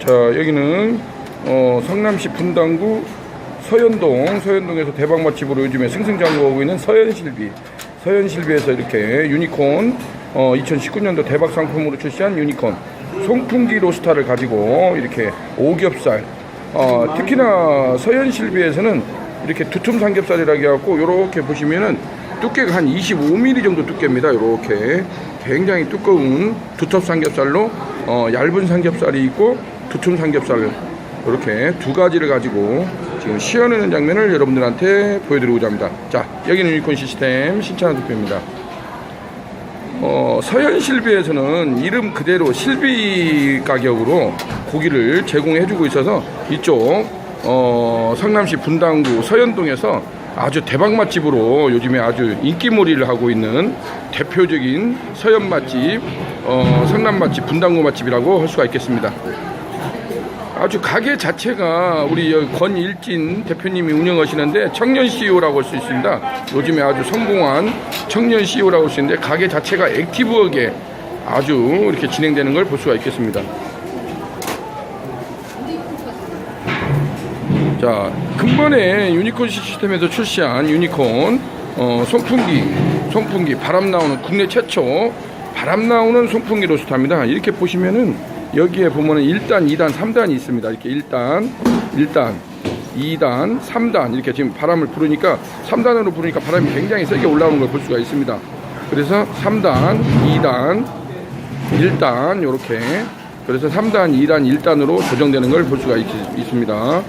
자 여기는 어, 성남시 분당구 서현동 서현동에서 대박 맛집으로 요즘에 승승장구하고 있는 서현실비. 서현실비에서 이렇게 유니콘 어, 2019년도 대박 상품으로 출시한 유니콘. 송풍기 로스타를 가지고 이렇게 오겹살. 어, 특히나 서현실비에서는 이렇게 두툼 삼겹살이라고 해갖고 이렇게 보시면은 두께가 한 25mm 정도 두께입니다. 이렇게. 굉장히 두꺼운 두텁 삼겹살로 어, 얇은 삼겹살이 있고 두툼 삼겹살 이렇게 두 가지를 가지고 지금 시연하는 장면을 여러분들한테 보여드리고자 합니다. 자, 여기는 유니콘 시스템 신찬한 대표입니다. 어, 서현 실비에서는 이름 그대로 실비 가격으로 고기를 제공해주고 있어서 이쪽 어, 성남시 분당구 서현동에서 아주 대박 맛집으로 요즘에 아주 인기몰이를 하고 있는 대표적인 서현 맛집, 어, 성남 맛집, 분당구 맛집이라고 할 수가 있겠습니다. 아주 가게 자체가 우리 권일진 대표님이 운영하시는데 청년 CEO라고 할 수 있습니다. 요즘에 아주 성공한 청년 CEO라고 할 수 있는데 가게 자체가 액티브하게 아주 이렇게 진행되는 걸 볼 수가 있겠습니다. 자, 근본에 유니콘 시스템에서 출시한 유니콘 어, 송풍기, 송풍기 바람 나오는 국내 최초 바람 나오는 송풍기 로스터입니다. 이렇게 보시면은 여기에 보면은 1단, 2단, 3단이 있습니다. 이렇게 1단, 1단, 2단, 3단 이렇게 지금 바람을 부르니까 3단으로 부르니까 바람이 굉장히 세게 올라오는 걸 볼 수가 있습니다. 그래서 3단, 2단, 1단 이렇게 그래서 3단, 2단, 1단으로 조정되는 걸 볼 수가 있, 있습니다.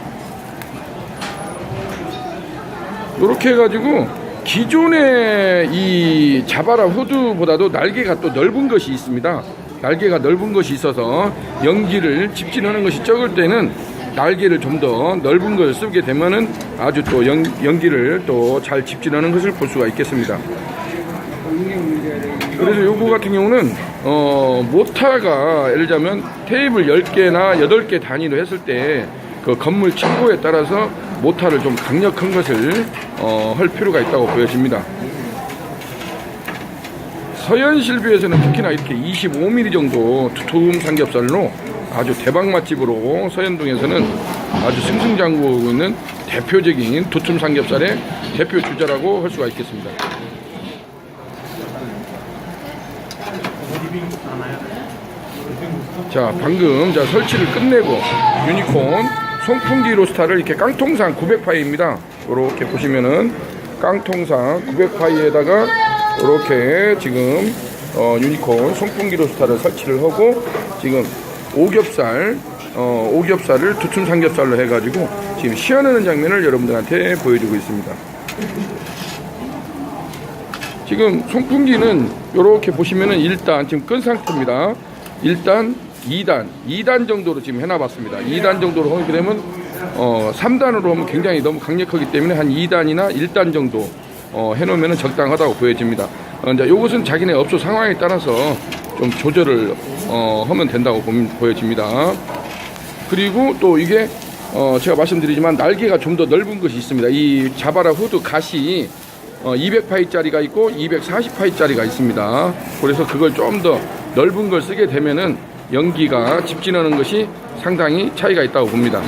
이렇게 해가지고 기존의 이 자바라 후드보다도 날개가 또 넓은 것이 있습니다. 날개가 넓은 것이 있어서 연기를 집진하는 것이 적을 때는 날개를 좀 더 넓은 것을 쓰게 되면은 아주 또 연, 연기를 또 잘 집진하는 것을 볼 수가 있겠습니다. 그래서 요거 같은 경우는 어 모타가 예를 들자면 테이블 10개나 8개 단위로 했을 때 그 건물 층고에 따라서 모타를 좀 강력한 것을 어, 할 필요가 있다고 보여집니다. 서현실비에서는 특히나 이렇게 25mm 정도 두툼 삼겹살로 아주 대박 맛집으로 서현동에서는 아주 승승장구하고 있는 대표적인 두툼 삼겹살의 대표 주자라고 할 수가 있겠습니다. 자 방금 자 설치를 끝내고 유니콘 송풍기 로스타를 이렇게 깡통상 900파이입니다 이렇게 보시면은 깡통상 900파이에다가 이렇게 지금 어, 유니콘 송풍기 로 스타를 설치를 하고 지금 오겹살 어, 오겹살을 두툼 삼겹살로 해가지고 지금 시연하는 장면을 여러분들한테 보여주고 있습니다. 지금 송풍기는 이렇게 보시면은 일단 지금 끈 상태입니다. 일단 2단, 2단 정도로 지금 해놔봤습니다. 2단 정도로 하게 되면 어, 3단으로 하면 굉장히 너무 강력하기 때문에 한 2단이나 1단 정도 어, 해놓으면 적당하다고 보여집니다. 어, 이제 이것은 자기네 업소 상황에 따라서 좀 조절을 어, 하면 된다고 보, 보여집니다. 그리고 또 이게 어, 제가 말씀드리지만 날개가 좀 더 넓은 것이 있습니다. 이 자바라 후드 갓이 어, 200파이짜리가 있고 240파이짜리가 있습니다. 그래서 그걸 좀 더 넓은 걸 쓰게 되면은 연기가 집진하는 것이 상당히 차이가 있다고 봅니다.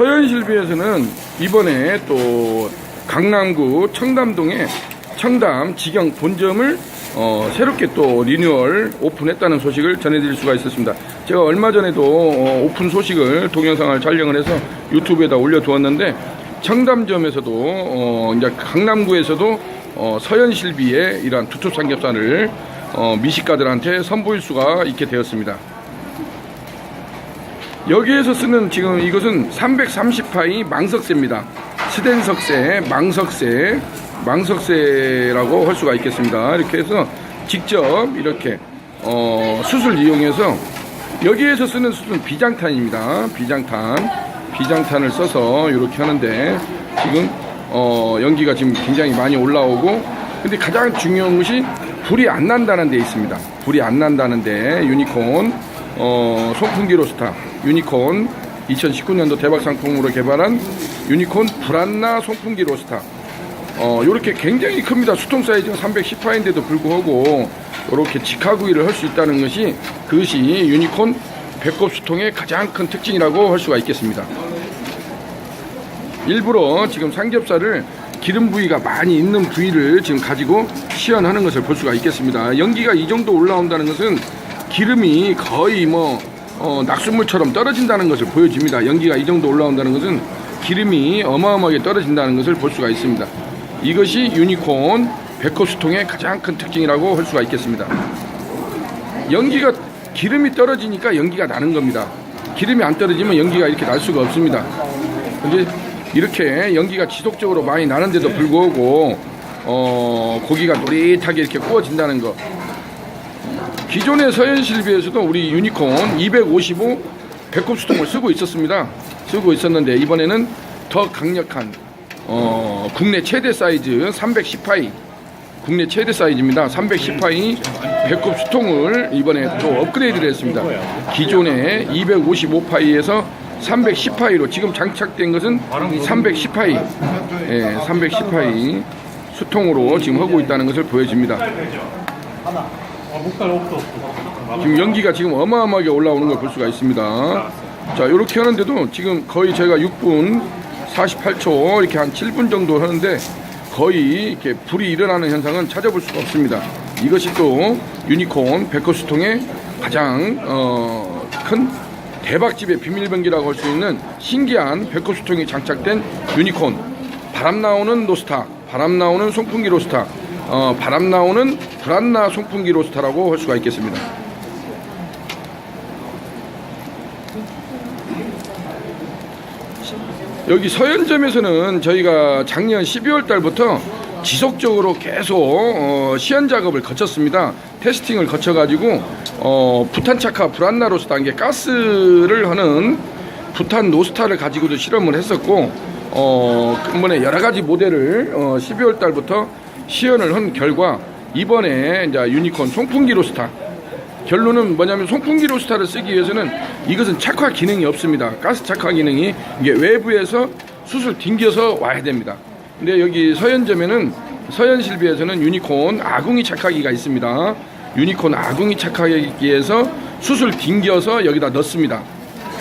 서현실비에서는 이번에 또 강남구 청담동에 청담 직영 본점을 어, 새롭게 또 리뉴얼 오픈했다는 소식을 전해드릴 수가 있었습니다. 제가 얼마 전에도 어, 오픈 소식을 동영상을 촬영을 해서 유튜브에다 올려두었는데 청담점에서도 어, 이제 강남구에서도 어, 서현실비의 이러한 두툼 삼겹살을 어, 미식가들한테 선보일 수가 있게 되었습니다. 여기에서 쓰는 지금 이것은 330파이 망석쇠입니다. 스댄석쇠, 망석쇠, 망석쇠라고 할 수가 있겠습니다. 이렇게 해서 직접 이렇게 어, 숯을 이용해서 여기에서 쓰는 숯은 비장탄입니다. 비장탄. 비장탄을 써서 이렇게 하는데 지금 어, 연기가 지금 굉장히 많이 올라오고 근데 가장 중요한 것이 불이 안 난다는 데 있습니다. 불이 안 난다는 데 유니콘 어, 송풍기 로스타 유니콘 2019년도 대박 상품으로 개발한 유니콘 불안나 송풍기 로스타 어, 요렇게 굉장히 큽니다. 수통 사이즈가 310화인데도 불구하고 이렇게 직화구이를 할 수 있다는 것이 그것이 유니콘 배꼽 수통의 가장 큰 특징이라고 할 수가 있겠습니다. 일부러 지금 삼겹살을 기름 부위가 많이 있는 부위를 지금 가지고 시연하는 것을 볼 수가 있겠습니다. 연기가 이 정도 올라온다는 것은 기름이 거의 뭐 어, 낙수물처럼 떨어진다는 것을 보여집니다. 연기가 이 정도 올라온다는 것은 기름이 어마어마하게 떨어진다는 것을 볼 수가 있습니다. 이것이 유니콘 백호수통의 가장 큰 특징이라고 할 수가 있겠습니다. 연기가 기름이 떨어지니까 연기가 나는 겁니다. 기름이 안 떨어지면 연기가 이렇게 날 수가 없습니다. 근데 이렇게 연기가 지속적으로 많이 나는데도 불구하고 어, 고기가 노릿하게 이렇게 구워진다는 거. 기존의 서현실 비해서도 우리 유니콘 255 배꼽 수통을 쓰고 있었습니다. 쓰고 있었는데 이번에는 더 강력한 어, 국내 최대 사이즈 310파이 국내 최대 사이즈입니다. 310파이 배꼽 수통을 이번에 또 업그레이드를 했습니다. 기존의 255파이에서 310파이로 지금 장착된 것은 310파이, 예, 310파이 수통으로 지금 하고 있다는 것을 보여집니다. 지금 연기가 지금 어마어마하게 올라오는 걸 볼 수가 있습니다. 자, 이렇게 하는데도 지금 거의 제가 6분 48초 이렇게 한 7분 정도 하는데 거의 이렇게 불이 일어나는 현상은 찾아볼 수가 없습니다. 이것이 또 유니콘 백커수통의 가장 어, 큰 대박집의 비밀병기라고 할 수 있는 신기한 백커수통이 장착된 유니콘 바람 나오는 로스타 바람 나오는 송풍기 로스타 어, 바람 나오는 브란나 송풍기 로스타라고 할 수가 있겠습니다. 여기 서현점에서는 저희가 작년 12월 달부터 지속적으로 계속 어, 시연 작업을 거쳤습니다. 테스팅을 거쳐가지고 어, 부탄 차카 브란나 로스 단계 가스를 하는 부탄 노스타를 가지고도 실험을 했었고 어, 이번에 여러 가지 모델을 어, 12월 달부터 시연을 한 결과 이번에 이제 유니콘 송풍기 로스타 결론은 뭐냐면 송풍기 로스타를 쓰기 위해서는 이것은 착화 기능이 없습니다. 가스 착화 기능이 이게 외부에서 수술 튕겨서 와야 됩니다. 근데 여기 서현점에는 서현실비에서는 유니콘 아궁이 착화기가 있습니다. 유니콘 아궁이 착화기에서 수술 튕겨서 여기다 넣습니다.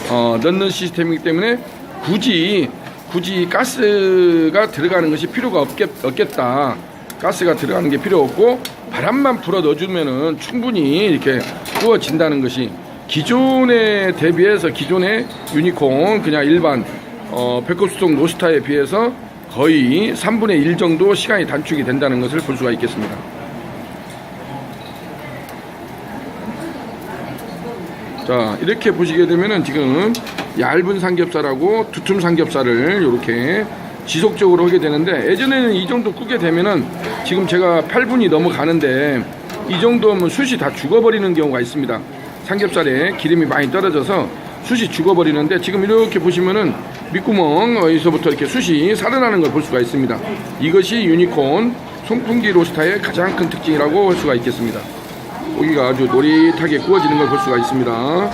어, 넣는 시스템이기 때문에 굳이 굳이 가스가 들어가는 것이 필요가 없겠, 없겠다. 가스가 들어가는 게 필요 없고 바람만 불어 넣어주면은 충분히 이렇게 구워진다는 것이 기존에 대비해서 기존의 유니콘 그냥 일반 어, 백급수송 노스타에 비해서 거의 3분의 1 정도 시간이 단축이 된다는 것을 볼 수가 있겠습니다. 자 이렇게 보시게 되면은 지금 얇은 삼겹살하고 두툼 삼겹살을 이렇게 지속적으로 하게 되는데 예전에는 이 정도 끄게 되면은 지금 제가 8분이 넘어가는데 이 정도면 숯이 다 죽어버리는 경우가 있습니다. 삼겹살에 기름이 많이 떨어져서 숯이 죽어버리는데 지금 이렇게 보시면은 밑구멍에서부터 이렇게 숯이 살아나는 걸 볼 수가 있습니다. 이것이 유니콘 송풍기 로스타의 가장 큰 특징이라고 할 수가 있겠습니다. 고기가 아주 노릿하게 구워지는 걸 볼 수가 있습니다.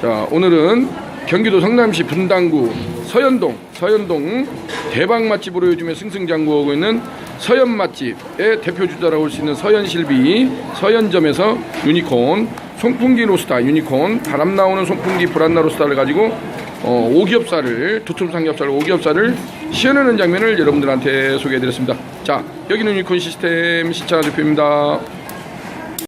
자, 오늘은 경기도 성남시 분당구 서현동, 서현동 대박 맛집으로 요즘에 승승장구하고 있는 서현 맛집의 대표 주자라고 할 수 있는 서현실비 서현점에서 유니콘 송풍기 로스타 유니콘 바람 나오는 송풍기 브란나 로스타를 가지고 어, 오겹살을 두툼 삼겹살 오겹살을 시연하는 장면을 여러분들한테 소개해드렸습니다. 자, 여기는 유니콘 시스템 시차 대표입니다.